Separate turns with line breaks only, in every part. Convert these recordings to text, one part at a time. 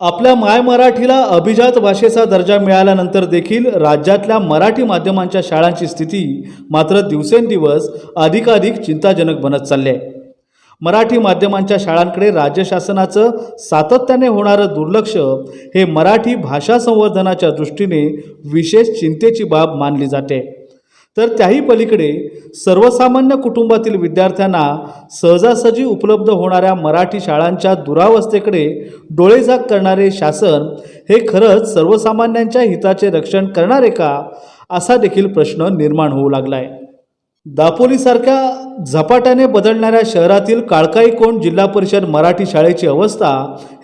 आपल्या माय मराठीला अभिजात भाषेचा दर्जा मिळाल्यानंतर देखील राज्यातल्या मराठी माध्यमांच्या शाळांची स्थिती मात्र दिवसेंदिवस अधिकाधिक चिंताजनक बनत चालली आहे. मराठी माध्यमांच्या शाळांकडे राज्य शासनाचं सातत्याने होणारं दुर्लक्ष हे मराठी भाषा संवर्धनाच्या दृष्टीने विशेष चिंतेची बाब मानली जाते. तर त्याही पलीकडे सर्वसामान्य कुटुंबातील विद्यार्थ्यांना सहजासहजी उपलब्ध होणाऱ्या मराठी शाळांच्या दुरावस्थेकडे डोळेझाक करणारे शासन हे खरंच सर्वसामान्यांच्या हिताचे रक्षण करणारे का असा देखील प्रश्न निर्माण होऊ लागला आहे दापोलीसारख्या झपाट्याने बदलणाऱ्या शहरातील काळकाई कोण जिल्हा परिषद मराठी शाळेची अवस्था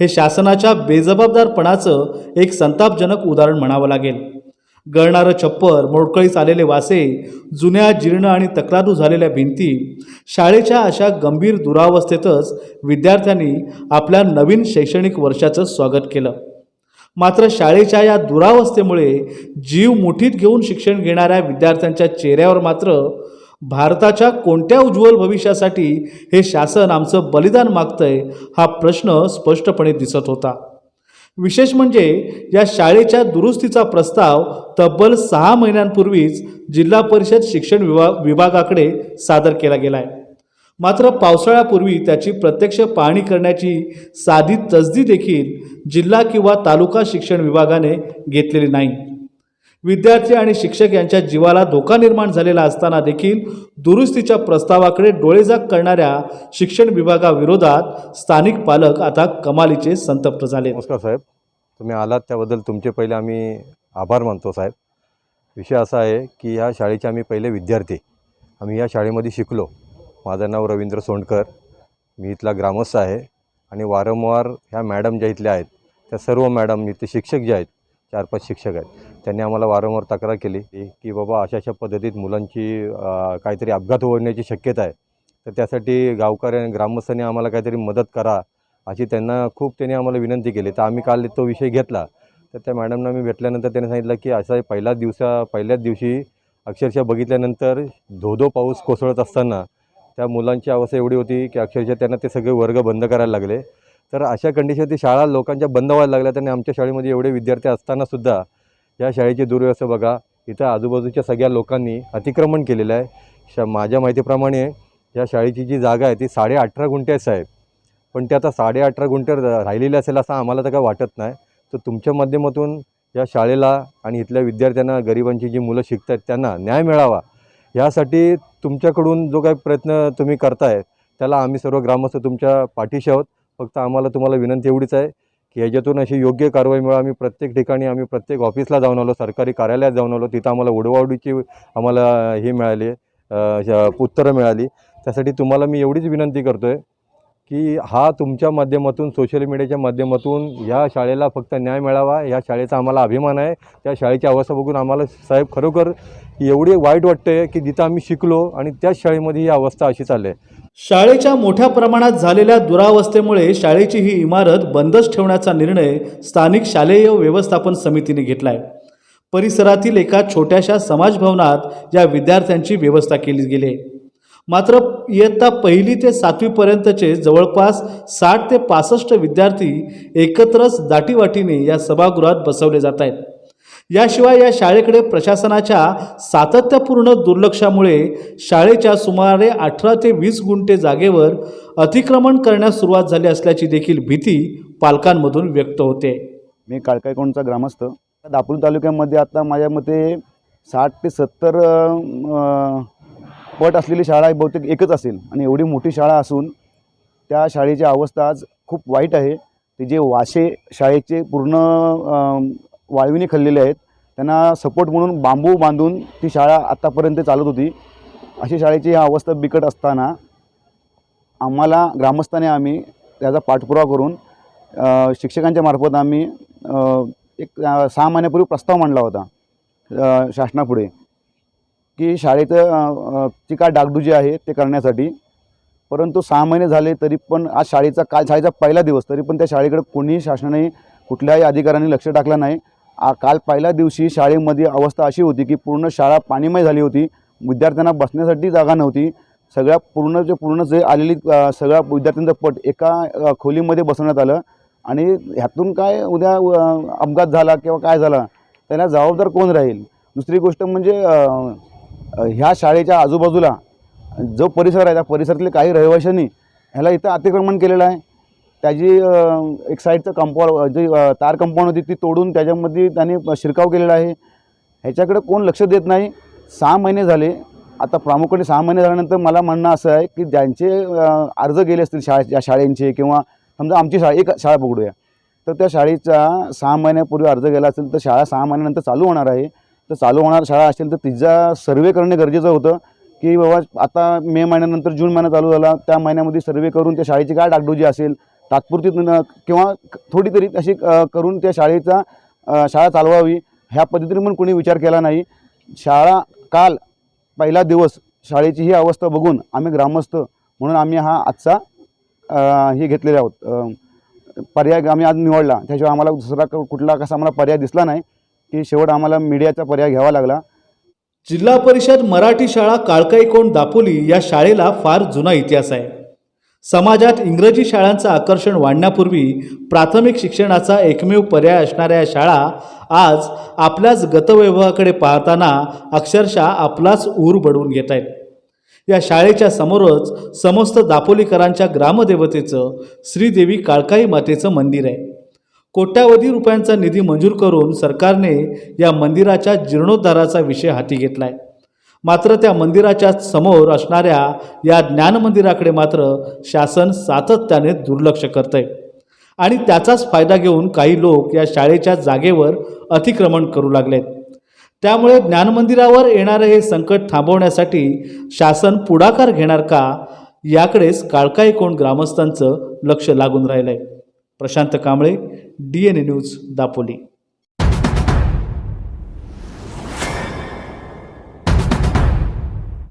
हे शासनाच्या बेजबाबदारपणाचं एक संतापजनक उदाहरण म्हणावं लागेल. गळणारं छप्पर मोडकळीस आलेले वासे जुन्या जीर्ण आणि तक्रारू झालेल्या भिंती शाळेच्या अशा गंभीर दुरावस्थेतच विद्यार्थ्यांनी आपल्या नवीन शैक्षणिक वर्षाचं स्वागत केलं. मात्र शाळेच्या या दुरावस्थेमुळे जीव मुठीत घेऊन शिक्षण घेणाऱ्या विद्यार्थ्यांच्या चेहऱ्यावर मात्र भारताच्या कोणत्या उज्ज्वल भविष्यासाठी हे शासन आमचं बलिदान मागतंय हा प्रश्न स्पष्टपणे दिसत होता. विशेष म्हणजे या शाळेच्या दुरुस्तीचा प्रस्ताव तब्बल सहा महिन्यांपूर्वीच जिल्हा परिषद शिक्षण विभा विभागाकडे सादर केला गेला आहे मात्र पावसाळ्यापूर्वी त्याची प्रत्यक्ष पाहणी करण्याची साधी तसदी देखील जिल्हा किंवा तालुका शिक्षण विभागाने घेतलेली नाही. विद्यार्थी आणि शिक्षक यांच्या जीवाला धोका निर्माण झालेला असताना देखील दुरुस्तीच्या प्रस्तावाकडे डोळेजाग करणाऱ्या शिक्षण विभागाविरोधात स्थानिक पालक आता कमालीचे संतप्त झाले
नमस्कार साहेब. तुम्ही आलात त्याबद्दल तुमचे पहिले आम्ही आभार मानतो साहेब. विषय असा आहे की ह्या शाळेचे आम्ही पहिले विद्यार्थी. आम्ही या शाळेमध्ये शिकलो. माझं नाव रवींद्र सोंडकर मी इथला ग्रामस्थ आहे आणि वारंवार ह्या मॅडम ज्या इथल्या आहेत त्या सर्व मॅडम इथे शिक्षक जे आहेत चार पाच शिक्षक आहेत. त्यांनी आम्हाला वारंवार तक्रार केली की बाबा अशा अशा पद्धतीत मुलांची काहीतरी अपघात होण्याची शक्यता आहे. तर त्यासाठी गावकऱ्या ग्रामस्थांनी आम्हाला काहीतरी मदत करा अशी त्यांना खूप त्यांनी आम्हाला विनंती केली. तर आम्ही काल तो विषय घेतला. तर त्या मॅडमना मी भेटल्यानंतर त्यांनी सांगितलं की असा पहिल्याच दिवसा पहिल्याच दिवशी अक्षरशः बघितल्यानंतर धोधो पाऊस कोसळत असताना त्या मुलांची अवस्था एवढी होती की अक्षरशः त्यांना ते सगळे वर्ग बंद करायला लागले. तर अशा कंडिशन ती शाळा लोकांच्या बंद व्हायला लागल्या आणि आमच्या शाळेमध्ये एवढे विद्यार्थी असतानासुद्धा या शाळेची दुर्व्यवस्था बघा. इथं आजूबाजूच्या सगळ्या लोकांनी अतिक्रमण केलेलं आहे. शा माझ्या माहितीप्रमाणे या शाळेची जी जागा आहे ती साडे अठरा गुंठे आहे साहेब. पण ते आता साडे अठरा गुंठे राहिलेली असेल असं आम्हाला तर काय वाटत नाही. तर तुमच्या माध्यमातून या शाळेला आणि इथल्या विद्यार्थ्यांना गरिबांची जी मुलं शिकत आहेत त्यांना न्याय मिळावा. यासाठी तुमच्याकडून जो काही प्रयत्न तुम्ही करताय त्याला आम्ही सर्व ग्रामस्थ तुमच्या पाठीशी आहोत. फक्त आम्हाला तुम्हाला विनंती एवढीच आहे की याच्यातून अशी योग्य कारवाई मिळा आम्ही प्रत्येक ठिकाणी आम्ही प्रत्येक ऑफिसला जाऊन आलो सरकारी कार्यालयात जाऊन आलो. तिथं आम्हाला उडवाउडीची आम्हाला हे मिळाली आहे उत्तरं मिळाली. त्यासाठी तुम्हाला मी एवढीच विनंती करतो आहे की हा तुमच्या माध्यमातून सोशल मीडियाच्या माध्यमातून या शाळेला फक्त न्याय मिळावा या शाळेचा आम्हाला अभिमान आहे. त्या शाळेची अवस्था बघून आम्हाला साहेब खरोखर एवढी वाईट वाटते की जिथं आम्ही शिकलो आणि त्याच शाळेमध्ये ही अवस्था अशी चालली. आहे
शाळेच्या मोठ्या प्रमाणात झालेल्या दुरावस्थेमुळे शाळेची ही इमारत बंदच ठेवण्याचा निर्णय स्थानिक शालेय व्यवस्थापन समितीने घेतला आहे परिसरातील एका छोट्याशा समाजभवनात या विद्यार्थ्यांची व्यवस्था केली गेली. आहे मात्र इयत्ता पहिली ते सातवीपर्यंतचे जवळपास साठ ते पासष्ट विद्यार्थी एकत्रच दाटीवाटीने या सभागृहात बसवले जात आहेत. याशिवाय या शाळेकडे प्रशासनाच्या सातत्यपूर्ण दुर्लक्षामुळे शाळेच्या सुमारे अठरा ते वीस गुंठे जागेवर अतिक्रमण करण्यास सुरुवात झाली असल्याची देखील भीती पालकांमधून व्यक्त होते.
मी काळकाईकोणचा ग्रामस्थ. दापोली तालुक्यामध्ये आता माझ्या मते साठ ते सत्तर पट असलेली शाळा ही बहुतेक एकच असेल. आणि एवढी मोठी शाळा असून त्या शाळेची अवस्था आज खूप वाईट आहे. ते जे वाशे शाळेचे पूर्ण वाळवीने खाल्लेले आहेत त्यांना सपोर्ट म्हणून बांबू बांधून ती शाळा आत्तापर्यंत चालत होती. अशी शाळेची ही अवस्था बिकट असताना आम्हाला ग्रामस्थाने आम्ही त्याचा पाठपुरावा करून शिक्षकांच्या मार्फत आम्ही एक सहा महिन्यापूर्वी प्रस्ताव मांडला होता शासनापुढे. की शाळेचं अ, ची काय डागडुजी आहे ते करण्यासाठी. परंतु सहा महिने झाले तरी पण आज शाळेचा काल शाळेचा पहिला दिवस तरी पण त्या शाळेकडे कोणीही शासनाने कुठल्याही अधिकाऱ्यांनी लक्ष टाकलं नाही. काल पहिल्या दिवशी शाळेमध्ये अवस्था अशी होती की पूर्ण शाळा पाणीमय झाली होती विद्यार्थ्यांना बसण्यासाठी जागा नव्हती. सगळ्या पूर्ण जे पूर्ण जे आलेली सगळ्या विद्यार्थ्यांचं पट एका खोलीमध्ये बसवण्यात आलं. आणि ह्यातून काय उद्या अपघात झाला किंवा काय झाला त्याला जबाबदार कोण राहील? दुसरी गोष्ट म्हणजे ह्या शाळेच्या आजूबाजूला जो परिसर आहे त्या परिसरातले काही रहिवाशांनी ह्याला इथं अतिक्रमण केलेलं आहे. त्याची एक साईडचं कंपाऊंड जी तार कंपाऊंड होती ती तोडून त्याच्यामध्ये त्यांनी शिरकाव केलेला आहे. ह्याच्याकडे कोण लक्ष देत नाही. सहा महिने झाले. आता प्रामुख्याने सहा महिने झाल्यानंतर मला म्हणणं असं आहे की ज्यांचे अर्ज गेले असतील शाळे या शाळेंचे किंवा समजा आमची शाळा एक शाळा पकडूया तर त्या शाळेचा सहा महिन्यापूर्वी अर्ज गेला असेल तर शाळा सहा महिन्यानंतर चालू होणार आहे. तर चालू होणार शाळा असेल तर तिचा सर्वे करणे गरजेचं होतं की बाबा आता मे महिन्यानंतर जून महिना चालू झाला त्या महिन्यामध्ये सर्वे करून त्या शाळेची काय डागडुजी असेल तात्पुरती किंवा थोडी तरी अशी करून त्या शाळेचा शाळा चालवावी ह्या पद्धतीने पण कोणी विचार केला नाही. शाळा काल पहिला दिवस शाळेची ही अवस्था बघून आम्ही ग्रामस्थ म्हणून आम्ही हा आजचा हे घेतलेले आहोत. पर्याय आम्ही आज निवडला. त्याशिवाय आम्हाला दुसरा क- कुठला कसा आम्हाला पर्याय दिसला नाही. की शेवट आम्हाला मीडियाचा पर्याय घ्यावा लागला.
जिल्हा परिषद मराठी शाळा काळकाईकोंड दापोली या शाळेला फार जुना इतिहास आहे. समाजात इंग्रजी शाळांचं आकर्षण वाढण्यापूर्वी प्राथमिक शिक्षणाचा एकमेव पर्याय असणाऱ्या या शाळा आज आपल्याच गतवैभवाकडे पाहताना अक्षरशः आपलाच ऊर बडवून घेत आहेत. या शाळेच्या समोरच समस्त दापोलीकरांच्या ग्रामदेवतेचं श्रीदेवी काळकाई मातेचं मंदिर आहे. कोट्यावधी रुपयांचा निधी मंजूर करून सरकारने या मंदिराच्या जीर्णोद्धाराचा विषय हाती घेतला आहे मात्र त्या मंदिराच्या समोर असणाऱ्या या ज्ञानमंदिराकडे मात्र शासन सातत्याने दुर्लक्ष करत आहे आणि त्याचाच फायदा घेऊन काही लोक या शाळेच्या जागेवर अतिक्रमण करू लागलेत. त्यामुळे ज्ञानमंदिरावर येणारं हे संकट थांबवण्यासाठी शासन पुढाकार घेणार का याकडेच काळकाई कोण ग्रामस्थांचं लक्ष लागून राहिलं आहे Prashant Kamble D N A news Dapoli.